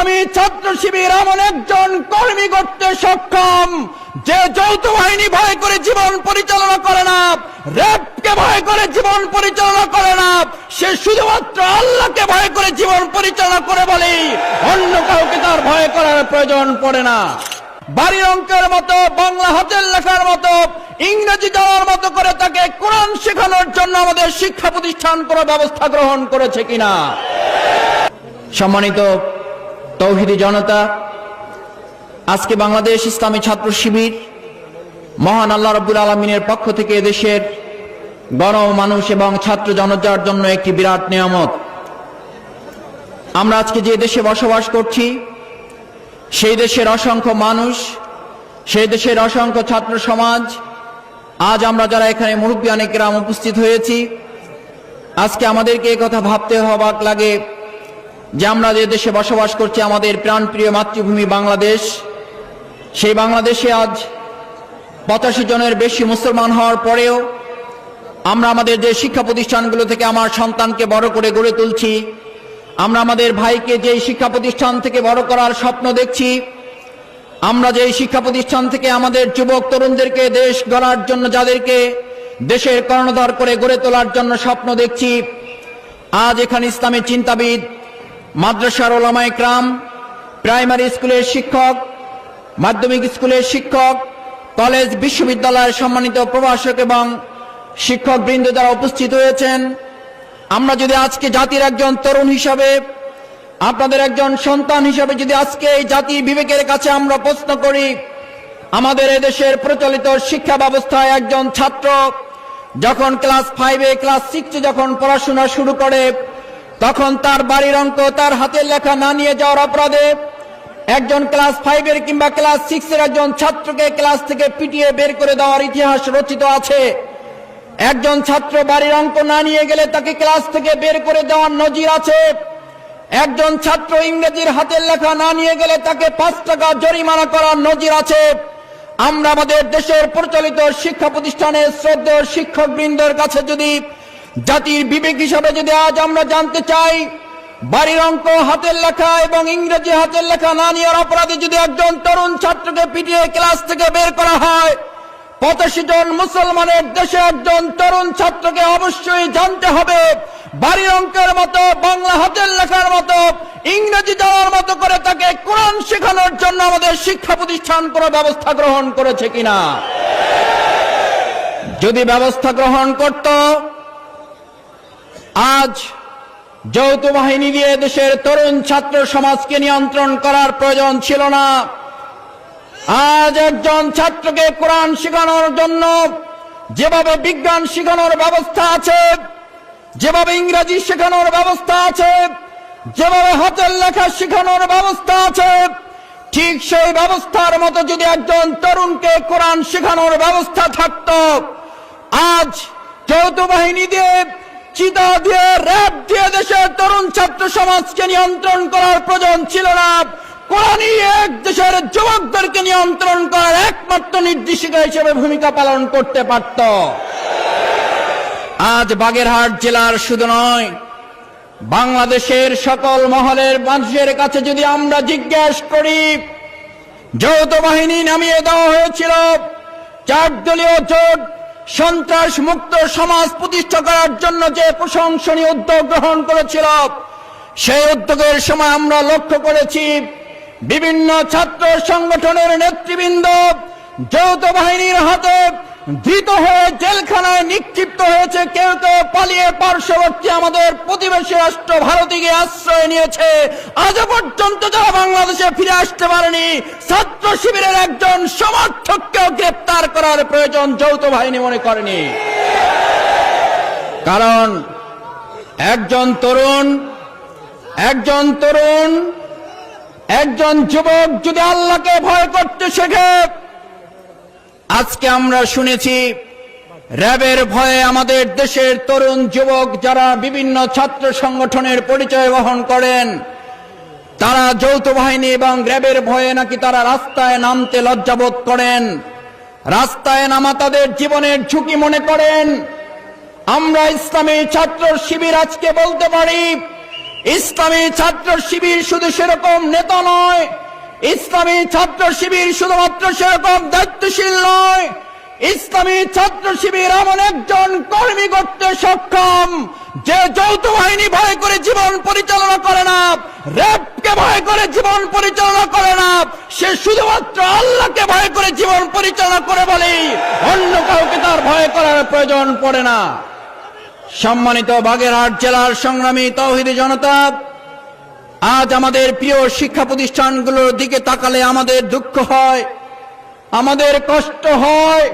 ইসলামী ছাত্র শিবির এমন একজন কর্মী করতে সক্ষম, যে যৌথ বাহিনী ভয় করে জীবন পরিচালনা করে না, র্যাবকে ভয় করে জীবন পরিচালনা করে না, সে শুধুমাত্র আল্লাহকে ভয় করে জীবন পরিচালনা করে বলে অন্য কাউকে তার ভয় করার প্রয়োজন পড়ে না। বাড়ির অঙ্কের মতো, বাংলা হাতের লেখার মতো, ইংরেজি জানার মতো করে তাকে কোরআন শেখানোর জন্য আমাদের শিক্ষা প্রতিষ্ঠান কোনো ব্যবস্থা গ্রহণ করেছে কিনা? সম্মানিত তৌহিদি জনতা, আজকে বাংলাদেশ ইসলামী ছাত্র শিবির মহান আল্লাহ রব্বুল আলমিনের পক্ষ থেকে দেশের গণ মানুষ এবং ছাত্র জনতার জন্য একটি বিরাট নিয়ামত। আমরা আজকে যে দেশে বসবাস করছি, সেই দেশের অসংখ্য মানুষ, সেই দেশের অসংখ্য ছাত্র সমাজ, আজ আমরা যারা এখানে মুরব্বী অনেকেরাম উপস্থিত হয়েছি, আজকে আমাদেরকে কথা ভাবতে হবাক লাগে। যে আমরা যে দেশে বসবাস করছি, আমাদের প্রাণপ্রিয় মাতৃভূমি বাংলাদেশ, সেই বাংলাদেশে আজ পঁচাশি জনের বেশি মুসলমান হওয়ার পরেও আমরা আমাদের যে শিক্ষা প্রতিষ্ঠানগুলো থেকে আমার সন্তানকে বড় করে গড়ে তুলছি, আমরা আমাদের ভাইকে যেই শিক্ষা প্রতিষ্ঠান থেকে বড় করার স্বপ্ন দেখছি, আমরা যেই শিক্ষা প্রতিষ্ঠান থেকে আমাদের যুবক তরুণদেরকে দেশ গড়ার জন্য যাদেরকে দেশের কর্ণধার করে গড়ে তোলার জন্য স্বপ্ন দেখছি, আজ এখানে ইসলামের চিন্তাবিদ মাদ্রাসার ওলামায় ক্রাম প্রাইমারি স্কুলের শিক্ষক, মাধ্যমিক স্কুলের শিক্ষক, কলেজ বিশ্ববিদ্যালয়ের সম্মানিত প্রভাষক এবং শিক্ষক বৃন্দ যারা উপস্থিত হয়েছেন, আমরা যদি আজকে জাতির একজন তরুণ হিসাবে, আপনাদের একজন সন্তান হিসাবে যদি আজকে এই জাতির বিবেকের কাছে আমরা প্রশ্ন করি, আমাদের এদেশের প্রচলিত শিক্ষা ব্যবস্থায় একজন ছাত্র যখন ক্লাস ফাইভে ক্লাস সিক্সে যখন পড়াশোনা শুরু করে তখন তার বাড়ির অঙ্ক তার হাতের লেখা না নিয়ে যাওয়ার অপরাধে একজন ক্লাস ফাইভের কিংবা ক্লাস সিক্সের একজন ছাত্রকে ক্লাস থেকে পিটিয়ে বের করে দেওয়ার ইতিহাস রচিত আছে। একজন ছাত্র বাড়ির অঙ্ক না নিয়ে গেলে তাকে ক্লাস থেকে বের করে দেওয়ার নজির আছে। একজন ছাত্র ইংরেজির হাতের লেখা না নিয়ে গেলে তাকে পাঁচ টাকা জরিমানা করার নজির আছে। আমরা আমাদের দেশের প্রচলিত শিক্ষা প্রতিষ্ঠানের শ্রদ্ধেয় শিক্ষক বৃন্দর কাছে যদি জাতির বিবেক হিসাবে যদি আজ আমরা জানতে চাই, বাড়ির অঙ্ক হাতের লেখা এবং ইংরেজি হাতের লেখা না নেওয়ার অপরাধে যদি একজন তরুণ ছাত্রকে পিটিয়ে ক্লাস থেকে বের করা হয়, পঁচাশি জন মুসলমানের দেশে একজন তরুণ ছাত্রকে অবশ্যই জানতে হবে, বাড়ির অঙ্কের মতো, বাংলা হাতের লেখার মতো, ইংরেজি যাওয়ার মতো করে তাকে কোরআন শেখানোর জন্য আমাদের শিক্ষা প্রতিষ্ঠান কোনো ব্যবস্থা গ্রহণ করেছে কিনা? যদি ব্যবস্থা গ্রহণ করত আজ যৌথ বাহিনী দিয়ে দেশের তরুণ ছাত্র সমাজকে নিয়ন্ত্রণ করার প্রয়োজন ছিল না। আজ একজন ছাত্রকে কোরআন শেখানোর জন্য যেভাবে বিজ্ঞান শেখানোর ব্যবস্থা আছে, যেভাবে ইংরেজি শেখানোর ব্যবস্থা আছে, যেভাবে হাতের লেখা শেখানোর ব্যবস্থা আছে, ঠিক সেই ব্যবস্থার মতো যদি একজন তরুণকে কোরআন শেখানোর ব্যবস্থা থাকত, আজ যৌথ বাহিনী দিয়ে চিতা দিয়ে, র্যাব দিয়ে দেশের তরুণ ছাত্র সমাজকে নিয়ন্ত্রণ করার প্রয়োজন ছিল না। কোরআনই এক দেশের যুবকদেরকে নিয়ন্ত্রণ করার একমাত্র নির্দেশিকা হিসেবে ভূমিকা পালন করতে পারত। আজ বাগেরহাট জেলার শুধু নয়, বাংলাদেশের সকল মহলের মানুষের কাছে যদি আমরা জিজ্ঞেস করি, যৌথ বাহিনী নামিয়ে দেওয়া হয়েছিল চার দলীয় জোট সন্ত্রাস মুক্ত সমাজ প্রতিষ্ঠা করার জন্য যে প্রশংসনীয় উদ্যোগ গ্রহণ করেছিল, সেই উদ্যোগের সময় আমরা লক্ষ্য করেছি, বিভিন্ন ছাত্র সংগঠনের নেতৃবৃন্দ যৌথ বাহিনীর হাতে ধৃত হয়ে জেলখানায় নিক্ষিপ্ত হয়েছে, কেউ কেউ পালিয়ে পার্শ্ববর্তী আমাদের প্রতিবেশী রাষ্ট্র ভারতীকে আশ্রয় নিয়েছে। আজও পর্যন্ত যারা বাংলাদেশে ফিরে আসতে পারেনি, ছাত্র শিবিরের একজন সমর্থককেও গ্রেপ্তার করার প্রয়োজন যৌথ বাহিনী মনে করেনি। কারণ একজন তরুণ একজন তরুণ, একজন যুবক যদি আল্লাহকে ভয় করতে শেখে আজকে আমরা শুনেছি, র্যাবের ভয়ে আমাদের দেশের তরুণ যুবক যারা বিভিন্ন ছাত্র সংগঠনের পরিচয় বহন করেন, তারা যৌথ বাহিনী এবং র্যাবের ভয়ে নাকি তারা রাস্তায় নামতে লজ্জাবোধ করেন। রাস্তায় নামা তাদের জীবনের ঝুঁকি মনে করেন। আমরা ইসলামী ছাত্র শিবির আজকে বলতে পারি, ইসলামী ছাত্র শিবির শুধু সেরকম নেতা নয় ইসলামী ছাত্র শিবির শুধুমাত্র সেরকম দায়িত্বশীল নয়। ইসলামী ছাত্র শিবির এমন একজন কর্মী করতে সক্ষম, যে যৌথ বাহিনী ভয় করে জীবন পরিচালনা করে না, র্যাবকে ভয় করে জীবন পরিচালনা করে না, সে শুধুমাত্র আল্লাহকে ভয় করে জীবন পরিচালনা করে বলে অন্য কাউকে তার ভয় করার প্রয়োজন পড়ে না। সম্মানিত বাগেরহাট জেলার সংগ্রামী তৌহিদি জনতা আজ আমাদের প্রিয় শিক্ষা প্রতিষ্ঠানগুলোর দিকে তাকালে আমাদের দুঃখ হয়, আমাদের কষ্ট হয়।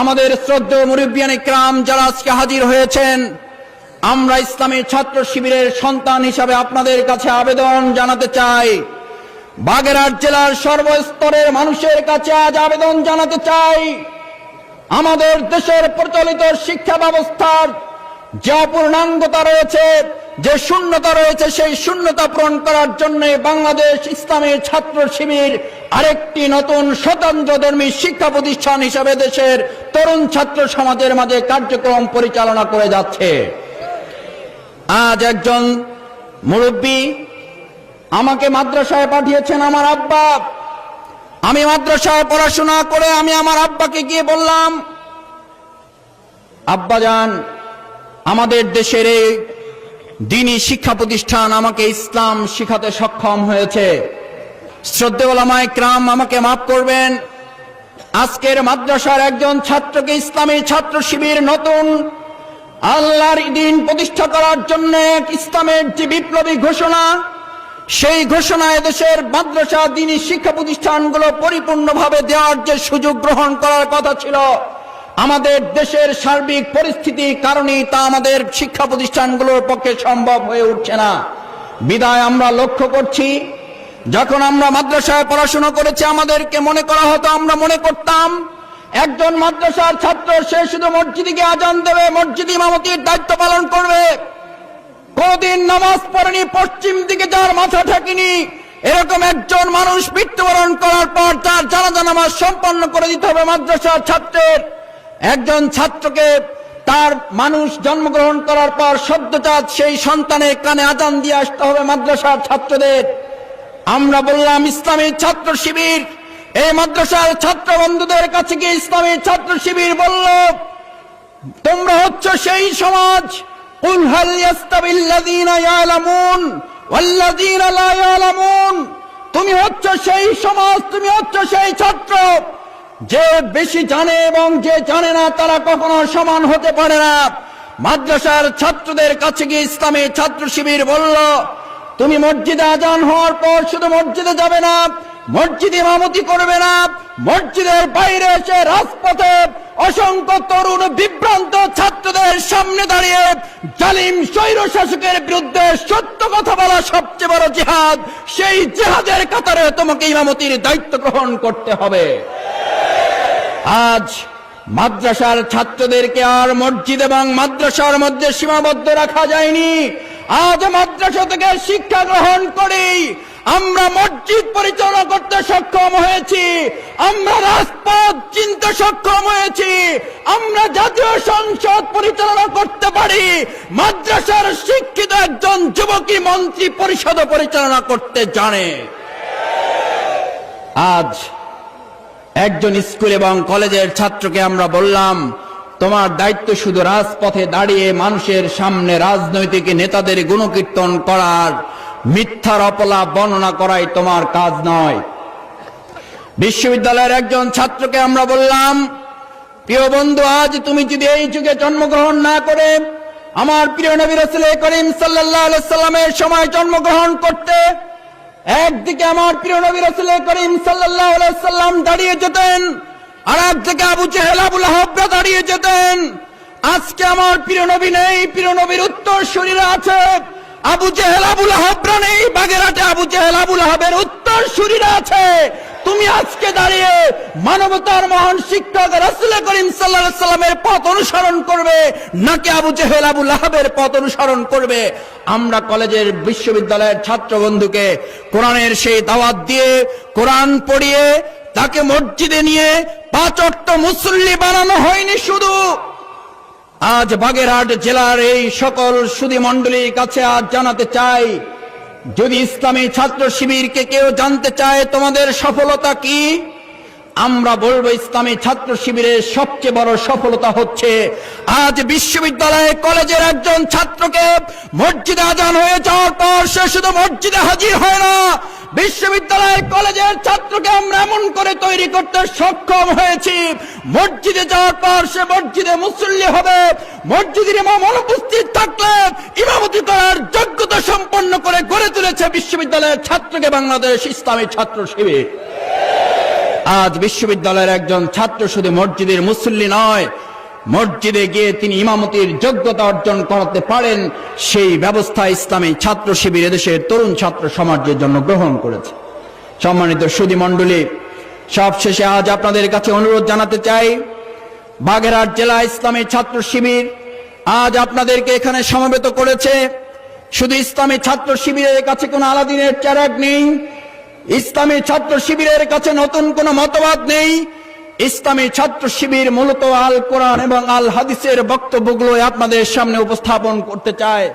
আমাদের শ্রদ্ধেয় মুরব্বিয়ানি ক্রাম যারা আজকে হাজির হয়েছেন, আমরা ইসলামী ছাত্র শিবিরের সন্তান হিসাবে আপনাদের কাছে আবেদন জানাতে চাই। বাগেরহাট জেলার সর্বস্তরের মানুষের কাছে আজ আবেদন জানাতে চাই। আমাদের দেশের প্রচলিত শিক্ষা ব্যবস্থার যে অপূর্ণাঙ্গতা রয়েছে যে শূন্যতা রয়েছে, সেই শূন্যতা পূরণ করার জন্য বাংলাদেশ ইসলামী ছাত্র শিবির আরেকটি নতুন স্বতন্ত্র ধর্মী শিক্ষা প্রতিষ্ঠান হিসাবে দেশের তরুণ ছাত্র সমাজের মাঝে কার্যক্রম পরিচালনা করে যাচ্ছে। আজ একজন মুরব্বী আমাকে মাদ্রাসায় পাঠিয়েছেন আমার আব্বা। আমি মাদ্রাসায় পড়াশোনা করে আমি আমার আব্বাকে গিয়ে বললাম, আব্বা যান আমাদের দেশের এই দিনী শিক্ষা প্রতিষ্ঠান আমাকে ইসলাম শিখাতে সক্ষম হয়েছে। শ্রদ্ধেওয়ালামায় ক্রাম আমাকে মাফ করবেন। আজকের মাদ্রাসার একজন ছাত্রকে ইসলামী ছাত্র শিবির নতুন আল্লাহর দিন প্রতিষ্ঠা করার জন্য ইসলামের যে বিপ্লবী ঘোষণা, সেই ঘোষণায় দেশের মাদ্রাসা দিনী শিক্ষা প্রতিষ্ঠানগুলো পরিপূর্ণভাবে দেওয়ার যে সুযোগ গ্রহণ করার কথা ছিল আমাদের দেশের সার্বিক পরিস্থিতির কারণেই তা আমাদের শিক্ষা প্রতিষ্ঠানগুলোর পক্ষে সম্ভব হয়ে উঠছে না। বিদায় আমরা লক্ষ্য করছি। যখন আমরা মাদ্রাসায় পড়াশোনা করেছি, আমাদেরকে মনে করা হতো আমরা মনে করতাম, একজন মাদ্রাসার ছাত্র, সে শুধু মসজিদে গিয়ে আজান দেবে, মসজিদ ইমামতির দায়িত্ব পালন করবে। কোনদিন নামাজ পড়েনি, পশ্চিম দিকে যার মাথা ঠেকেনি, এরকম একজন মানুষ মৃত্যুবরণ করার পর তার জানাজা নামাজ সম্পন্ন করে দিতে হবে মাদ্রাসার ছাত্রের। একজন ছাত্রকে তার মানুষ জন্মগ্রহণ করার পর সদ্যজাত সেই সন্তানের কানে আজান দিয়ে আসতে হবে মাদ্রাসার ছাত্রদের আমরা বললাম ইসলামী ছাত্র শিবির এই মাদ্রাসার ছাত্র বন্ধুদের কাছে গিয়ে ইসলামী ছাত্র শিবির বলল তোমরা হচ্ছ সেই সমাজ قل هل يستوي الذين يعلمون والذين لا يعلمون তুমি হচ্ছ সেই সমাজ তুমি হচ্ছ সেই ছাত্র যে বেশি জানে এবং যে জানে না, তারা কখনো সমান হতে পারে না। মাদ্রাসার ছাত্রদের কাছে গিয়ে ইসলামী ছাত্র শিবির বলল, তুমি মসজিদে আজান হওয়ার পর শুধু মসজিদে যাবে না, মসজিদে ইমামতি করবে না, মসজিদের বাইরে এসে রাজপথে অসংখ্য তরুণ বিভ্রান্ত ছাত্রদের সামনে দাঁড়িয়ে জালিম স্বৈর শাসকের বিরুদ্ধে সত্য কথা বলা সবচেয়ে বড় জিহাদ। সেই জিহাদের কাতারে তোমাকে ইমামতির দায়িত্ব গ্রহণ করতে হবে। আজ মাদ্রাসার ছাত্রদেরকে আর মসজিদ এবং মাদ্রাসার মধ্যে সীমাবদ্ধ রাখা যায়নি। আজ মাদ্রাসা থেকে শিক্ষা গ্রহণ করি। আমরা মসজিদ পরিচালনা করতে সক্ষম হয়েছি। আমরা রাজপথ চিনতে সক্ষম হয়েছি। আমরা জাতীয় সংসদ পরিচালনা করতে পারি। মাদ্রাসার শিক্ষিত একজন যুবকী মন্ত্রী পরিষদ পরিচালনা করতে জানে। আজ একজন স্কুল এবং কলেজের ছাত্রকে আমরা বললাম, তোমার দায়িত্ব শুধু রাজপথে দাঁড়িয়ে মানুষের সামনে রাজনৈতিক নেতাদের গুণকীর্তন করার, মিথ্যার অপলা বর্ণনা করাই তোমার কাজ নয়। বিশ্ববিদ্যালয়ের একজন ছাত্রকে আমরা বললাম, প্রিয় বন্ধু, আজ তুমি যদি এই যুগে জন্মগ্রহণ না করে, আমার প্রিয় নবী রসুল করিম সাল্লাহ সাল্লামের সময় জন্মগ্রহণ করতে একদিকে আমার প্রিয় নবী রসুল করিম সাল্লাম দাঁড়িয়ে যেতেন, আর একদিকে আবু চেহেল আবুল আহবরা দাঁড়িয়ে যেতেন। আজকে আমার প্রিয় নবী নেই, প্রিয় নবীর উত্তর শরীরে আছে। আবু জেহেল, আবুল আহবরা নেই বাগেরাটে আবু জেহেলাবুল হাবের উত্তর শরীরে আছে। তুমি আজকে দাঁড়িয়ে মানবতার মহান শিক্ষক রাসুল করিম সাল্লাহ সাল্লামের পথ অনুসরণ করবে, নাকি আবু জেহেল আবুল আহবের পথ অনুসরণ করবে? আমরা কলেজের বিশ্ববিদ্যালয়ের ছাত্র বন্ধুকে কোরআনের সেই দাওয়াত দিয়ে কোরআন পড়িয়ে তাকে মসজিদে নিয়ে পাঁচ অর্থ মুসল্লি বানানো হয়নি শুধু। আজ বাগেরহাট জেলার এই সকল সুদী মণ্ডলীর কাছে আজ জানাতে চাই যদি ইসলামী ছাত্র শিবিরকে কেউ জানতে চায়, তোমাদের সফলতা কি? আমরা বলব, ইসলামী ছাত্র শিবিরের সবচেয়ে বড় সফলতা হচ্ছে, আজ বিশ্ববিদ্যালয়ে কলেজের একজন ছাত্রকে মসজিদে আজান হয়ে যাওয়ার পর সে শুধু মসজিদে হাজির হয় না বিশ্ববিদ্যালয় কলেজের ছাত্রকে আমরা এমন করে তৈরি করতে সক্ষম হয়েছি। মসজিদে যাওয়ার পর সে মসজিদে মুসল্লি হবে। মসজিদের ইমাম অনুপস্থিত থাকলে ইমামতি করার যোগ্যতা সম্পন্ন করে গড়ে তুলেছে বিশ্ববিদ্যালয়ের ছাত্রকে বাংলাদেশ ইসলামী ছাত্র শিবির। আজ বিশ্ববিদ্যালয়ের একজন ছাত্র শুধু মসজিদের মুসল্লি নয় মসজিদে গিয়ে তিনি ইমামতির যোগ্যতা অর্জন করাতে পারেন, সেই ব্যবস্থা ইসলামী ছাত্র শিবির এদেশের তরুণ ছাত্র সমাজের জন্য গ্রহণ করেছে। সম্মানিত সুদী মণ্ডলী, সবশেষে আজ আপনাদের কাছে অনুরোধ জানাতে চাই, বাগেরহাট জেলা ইসলামী ছাত্র শিবির আজ আপনাদেরকে এখানে সমবেত করেছে। শুধু ইসলামী ছাত্র শিবিরের কাছে কোনো আলাদিনের চারাক নেই, ইসলামী ছাত্র শিবিরের কাছে নতুন কোনো মতবাদ নেই ইসলামী ছাত্র শিবির মূলত আল কোরআন এবং আল হাদিসের বক্তব্যগুলো আপনাদের সামনে উপস্থাপন করতে চায়।